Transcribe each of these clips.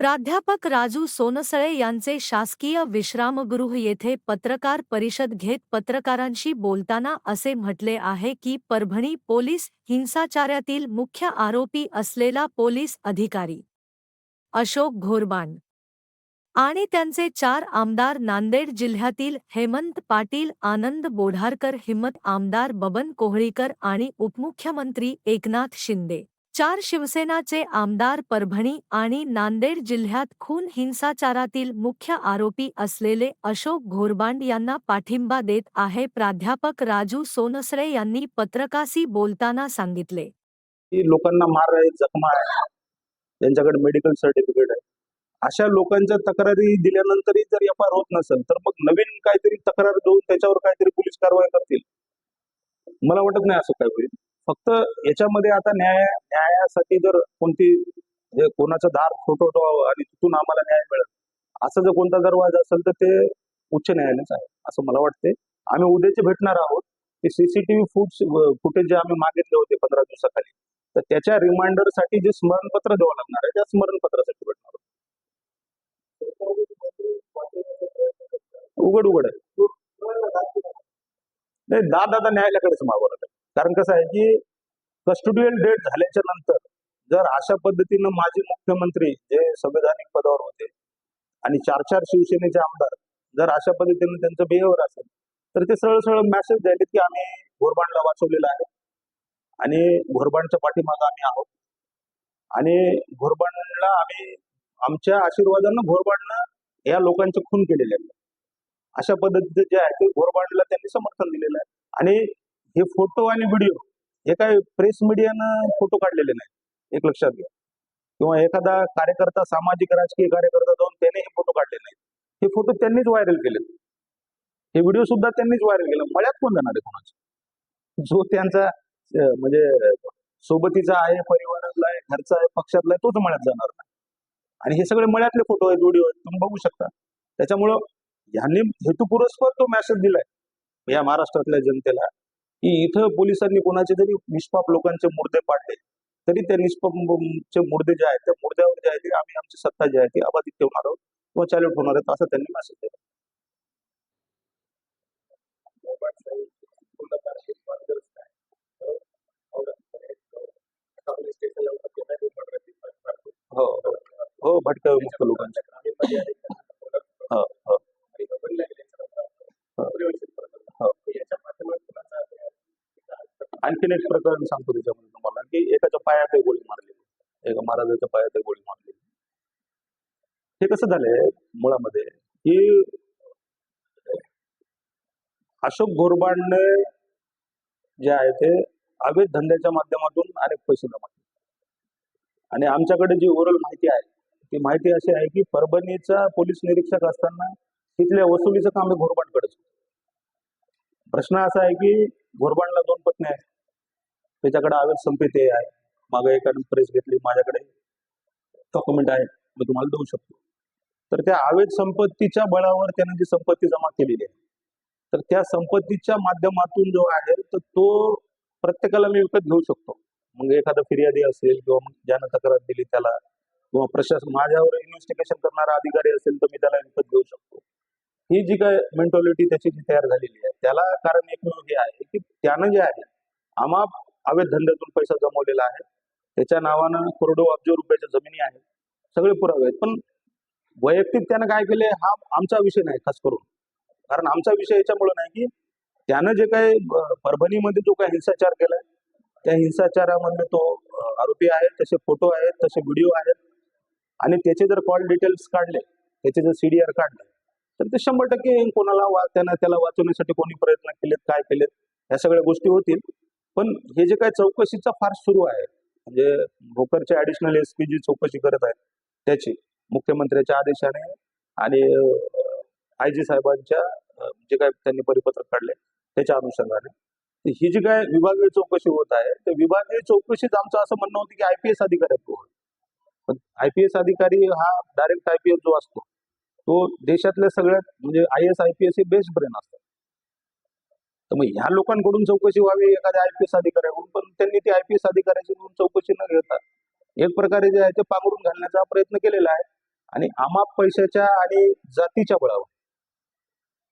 प्राध्यापक राजू सोनसळे यांचे शासकीय विश्रामगृह येथे पत्रकार परिषद घेत पत्रकारांशी बोलताना असे म्हटले आहे की परभणी पोलीस हिंसाचारातील मुख्य आरोपी असलेला पोलीस अधिकारी अशोक घोरबाण आणि त्यांचे चार आमदार नांदेड जिल्ह्यातील हेमंत पाटील आनंद बोढारकर हिम्मत आमदार बबन कोहळीकर आणि उपमुख्यमंत्री एकनाथ शिंदे. चार शिवसेनाचे आमदार परभणी आणि नांदेड जिल्ह्यात खून हिंसाचारातील मुख्य आरोपी असलेले अशोक घोरबांड यांना पाठिंबा देत आहे प्राध्यापक राजू सोनसरे यांनी पत्रकाशी बोलताना सांगितले. लोकांना मार आहे जखमा आहे. त्यांच्याकडे मेडिकल सर्टिफिकेट आहे. अशा लोकांच्या तक्रारी दिल्यानंतरही जर एफ आय होत नसेल तर मग नवीन काहीतरी तक्रार देऊन त्याच्यावर काहीतरी पोलीस कारवाई करतील. मला वाटत नाही असं काय होईल फक्त याच्यामध्ये आता न्याय न्यायासाठी जर कोणती म्हणजे कोणाचं दार ठोठवावं आणि तिथून आम्हाला न्याय मिळेल असं जर कोणता दरवाजा असेल तर ते उच्च न्यायालयच आहे असं मला वाटते आम्ही उद्याचे भेटणार आहोत. ते सीसीटीव्ही फुट फुटेज जे आम्ही मागितले होते पंधरा दिवसाखाली तर त्याच्या रिमाइंडरसाठी जे स्मरणपत्र द्यावं लागणार आहे त्या स्मरणपत्रासाठी भेटणार आहोत. उघड उघड आहे. नाही दाद आता न्यायालयाकडेच मागावं लागेल कारण कसं आहे की कस्टोडियल डेट झाल्याच्यानंतर जर अशा पद्धतीनं माजी मुख्यमंत्री जे संवैधानिक पदावर होते आणि चार चार शिवसेनेचे आमदार जर अशा पद्धतीनं त्यांचं बिहेवर असेल तर ते सरळ सरळ मेसेज द्यायले की आम्ही घोरबांडला वाचवलेलं आहे. आणि घोरबांडच्या पाठीमागं आम्ही आहोत. आणि घोरबांडला आम्ही आमच्या आशीर्वादानं घोरबांडनं या लोकांचे खून केलेले आहेत. अशा पद्धतीचे जे आहे ते घोरबांडला त्यांनी समर्थन दिलेलं आहे. आणि हे फोटो आणि व्हिडिओ हे काय प्रेस मीडियानं फोटो काढलेले नाही एक लक्षात घ्या. किंवा एखादा कार्यकर्ता सामाजिक राजकीय कार्यकर्ता जाऊन त्याने हे फोटो काढले नाही हे फोटो त्यांनीच व्हायरल केले हे व्हिडिओ सुद्धा त्यांनीच व्हायरल केला. मळ्यात कोण जाणार आहे कोणाचे? जो त्यांचा म्हणजे सोबतीचा आहे परिवारातला आहे घरचा आहे पक्षातला आहे तोच मळ्यात जाणार नाही. आणि हे सगळे मळ्यातले फोटो आहेत व्हिडिओ आहेत. तुम्ही बघू शकता. त्याच्यामुळं यांनी हेतुपुरस्पर तो मेसेज दिलाय. या महाराष्ट्रातल्या जनतेला की इथं पोलिसांनी कोणाचे तरी निष्पाप लोकांचे मुर्दे पाडले तरी त्या निष्पापचे मुर्दे जे आहेत त्या मुर्द्यावर जे आहे ते आम्ही आमची सत्ता जी आहे ती अबाधित ठेवणार आहोत किंवा चालू ठेवणार आहोत असं त्यांनी मेसेज दिला. हो. हो भटक्या मुक्त लोकांच्या हो हो हो. आणखीन एक प्रकरण सांगतो त्याच्यामध्ये तुम्हाला की एकाच्या पायात गोळी मारली. एका महाराजाच्या पायात गोळी मारली. हे कसं झालंय मुळामध्ये की अशोक गोरबांडने जे आहे ते अवैध धंद्याच्या माध्यमातून अनेक पैसे जमा केले. आणि आमच्याकडे जी ओरल माहिती आहे ती माहिती अशी आहे की परभणीचा पोलीस निरीक्षक असताना तिथल्या वसुलीचं काम हे घोरबांडकडेच प्रश्न असा आहे की घोरबांडला दोन पत्नी आहेत. त्याच्याकडे अवैध संपत्ती आहे. मागे एकाने प्रेस घेतली माझ्याकडे डॉक्युमेंट आहे. मी तुम्हाला देऊ शकतो. तर त्या अवैध संपत्तीच्या बळावर त्याने जी संपत्ती जमा केलेली आहे तर त्या संपत्तीच्या माध्यमातून जो आहे तर तो प्रत्येकाला मी विकत घेऊ शकतो. मग एखादा फिर्यादी असेल किंवा मग ज्यानं तक्रार दिली त्याला किंवा प्रशासन माझ्यावर इन्व्हेस्टिगेशन करणारा अधिकारी असेल तर मी त्याला विकत घेऊ शकतो. ही जी काय मेंटॉलिटी त्याची जी तयार झालेली आहे त्याला कारण एकमेव हे आहे की त्यानं जे आहे आम्हा अवैध धंद्यातून पैसा जमवलेला आहे. त्याच्या नावानं करोडो अब्ज रुपयाच्या जमिनी आहेत. सगळे पुरावे आहेत. पण वैयक्तिक त्यानं काय केले हा आमचा विषय नाही खास करून. कारण आमचा विषय याच्यामुळे नाही की त्यानं जे काही परभणीमध्ये जो काही हिंसाचार केलाय त्या हिंसाचारामध्ये तो आरोपी आहे तसे फोटो आहेत तसे व्हिडिओ आहेत. आणि त्याचे जर कॉल डिटेल्स काढले त्याचे जर सीडीआर काढले तर ते शंभर टक्के कोणाला त्यानं त्याला वाचवण्यासाठी कोणी प्रयत्न केलेत काय केलेत ह्या सगळ्या गोष्टी होतील. पण हे जे काय चौकशीचा फार सुरू आहे म्हणजे भोकरचे ऍडिशनल एस पी जी चौकशी करत आहेत त्याची मुख्यमंत्र्याच्या आदेशाने आणि आय जी साहेबांच्या जे काय त्यांनी परिपत्रक काढले त्याच्या अनुषंगाने. तर ही जी काय विभागीय चौकशी होत आहे तर विभागीय चौकशीत आमचं असं म्हणणं होतं की आय पी एस अधिकारी पण आय पी एस अधिकारी हा डायरेक्ट आय पी एस जो असतो तो देशातल्या सगळ्यात म्हणजे I S I P S हे बेस्ट ब्रेन असतात. तर मग ह्या लोकांकडून चौकशी व्हावी एखाद्या आयपीएस अधिकाऱ्याकडून पण त्यांनी ती आयपीएस अधिकाऱ्याची म्हणून चौकशी न घेता एक प्रकारे जे आहे ते पांघरून घालण्याचा प्रयत्न केलेला आहे. आणि आमाप पैशाच्या आणि जातीच्या बळावर.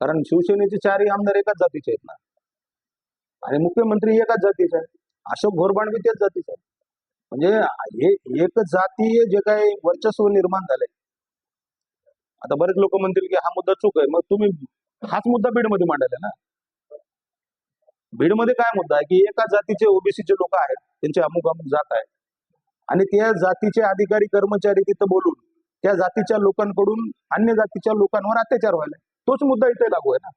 कारण शिवसेनेचे चारही आमदार एकाच जातीचे आहेत ना. आणि मुख्यमंत्री एकाच जातीचे आहे अशोक घोरबाण त्याच जातीचे आहे म्हणजे हे एक जातीय जे काही वर्चस्व निर्माण झालंय. आता बरेच लोक म्हणतील की हा मुद्दा चूक आहे. मग तुम्ही हाच मुद्दा बीडमध्ये मांडायला ना. बीडमध्ये काय मुद्दा आहे की एका जातीचे ओबीसीचे लोक आहेत त्यांचे अमुक अमुक जात आहे आणि त्या जातीचे अधिकारी कर्मचारी तिथं बोलून त्या जातीच्या लोकांकडून अन्य जातीच्या लोकांवर अत्याचार व्हायला तोच मुद्दा इथे लागू आहे ना.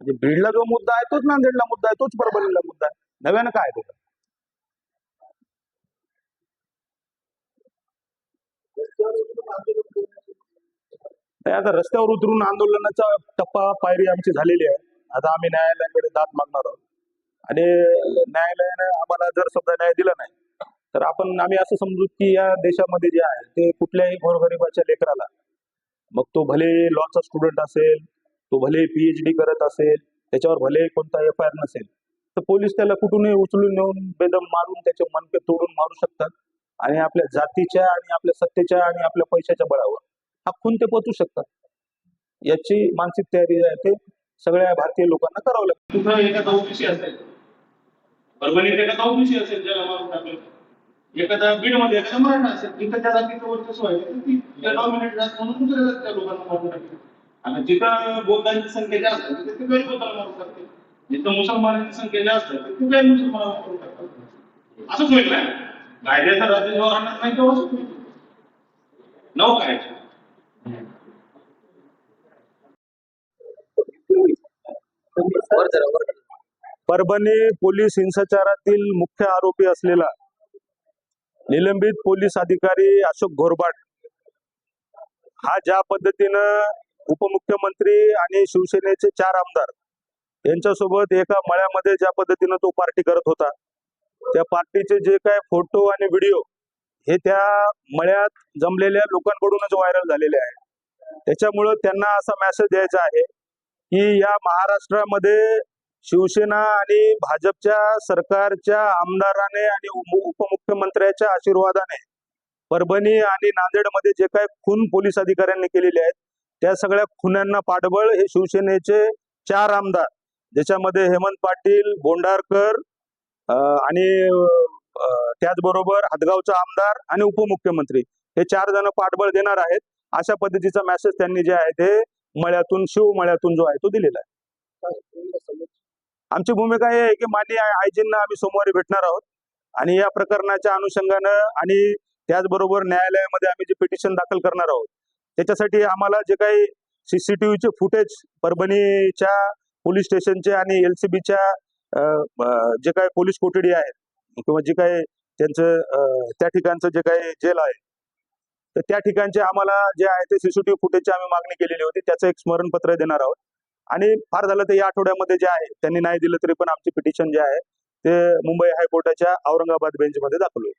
म्हणजे बीडला जो मुद्दा आहे तोच नांदेडला मुद्दा आहे तोच परभणीला मुद्दा आहे. नव्यानं काय तो नाही आता रस्त्यावर उतरून आंदोलनाचा टप्पा पायरी आमची झालेली आहे. आता आम्ही न्यायालयाकडे दाद मागणार आहोत. आणि न्यायालयाने आम्हाला जर समजा न्याय दिला नाही तर आपण आम्ही असं समजू की या देशामध्ये जे आहे ते कुठल्याही गोरगरिबाच्या लेकराला मग तो भले लॉचा स्टुडंट असेल तो भले पीएचडी करत असेल त्याच्यावर भले कोणता एफ आय आर नसेल तर पोलीस त्याला कुठूनही उचलून नेऊन बेदम मारून त्याचे मनके तोडून मारू शकतात. आणि आपल्या जातीच्या आणि आपल्या सत्तेच्या आणि आपल्या पैशाच्या बळावर हा खून ते पोचू शकतात. याची मानसिक तयारी जी आहे ते सगळ्या भारतीय लोकांना करावं लागतं कुठं एखादा ओबीसी असेल परभणीत एखादा ओबीसी असेल ज्याला मारून टाकलं. एखादा बीडमध्ये एखादा मराठा असेल जिथं त्या जातीचं वर्चस्व आहे तर डॉमिनेट जात म्हणून दुसऱ्या जातीच्या लोकांना मारून टाकले. आणि जिथं बौद्धांची संख्या जास्त आहे तिथे गैर बौद्धाला मारून टाकते. जिथं मुसलमानांची संख्या जास्त आहे तिथे गैर मुसलमानाला मारून टाकतात असंच होईल ना? कायद्याचा राज्य जेव्हा राहणार नाही तेव्हा असंच होईल नव काय परभणी पोलीस हिंसाचारातील मुख्य आरोपी असलेला निलंबित पोलीस अधिकारी अशोक घोरबाट हा ज्या पद्धतीनं उपमुख्यमंत्री आणि शिवसेनेचे चार आमदार यांच्यासोबत एका मळ्यामध्ये ज्या पद्धतीनं तो पार्टी करत होता त्या पार्टीचे जे काय फोटो आणि व्हिडिओ हे त्या मळ्यात जमलेल्या लोकांकडूनच व्हायरल झालेले आहे. त्याच्यामुळं त्यांना असा मेसेज द्यायचा आहे की या महाराष्ट्रामध्ये शिवसेना आणि भाजपच्या सरकारच्या आमदाराने आणि उपमुख्यमंत्र्याच्या आशीर्वादाने परभणी आणि नांदेडमध्ये जे काय खून पोलीस अधिकाऱ्यांनी केलेले आहेत त्या सगळ्या खुन्यांना पाठबळ हे शिवसेनेचे चार आमदार ज्याच्यामध्ये हेमंत पाटील बोंडारकर आणि त्याचबरोबर हदगावचा आमदार आणि उपमुख्यमंत्री हे चार जण पाठबळ देणार आहेत. अशा पद्धतीचा मेसेज त्यांनी जे आहे ते मळ्यातून शिव मळ्यातून जो आहे तो दिलेला आहे. आमची भूमिका ही आहे की माननीय आयजींना आम्ही सोमवारी भेटणार आहोत. आणि या प्रकरणाच्या अनुषंगानं आणि त्याचबरोबर न्यायालयामध्ये आम्ही जे पिटिशन दाखल करणार आहोत त्याच्यासाठी आम्हाला जे काही सीसीटीव्हीचे फुटेज परभणीच्या पोलीस स्टेशनचे आणि एलसीबीच्या जे काही पोलीस कोठडी आहेत किंवा जे काही त्यांचं त्या ठिकाणचं जे काही जेल आहे तर त्या ठिकाणचे आम्हाला जे आहे ते सीसीटीव्ही फुटेजची आम्ही मागणी केलेली होती त्याचं एक स्मरणपत्र देणार आहोत. आणि फार झालं तर या आठवड्यामध्ये जे आहे त्यांनी नाही दिलं तरी पण आमचे पिटिशन जे आहे ते मुंबई हायकोर्टाच्या औरंगाबाद बेंचमध्ये दाखल होईल.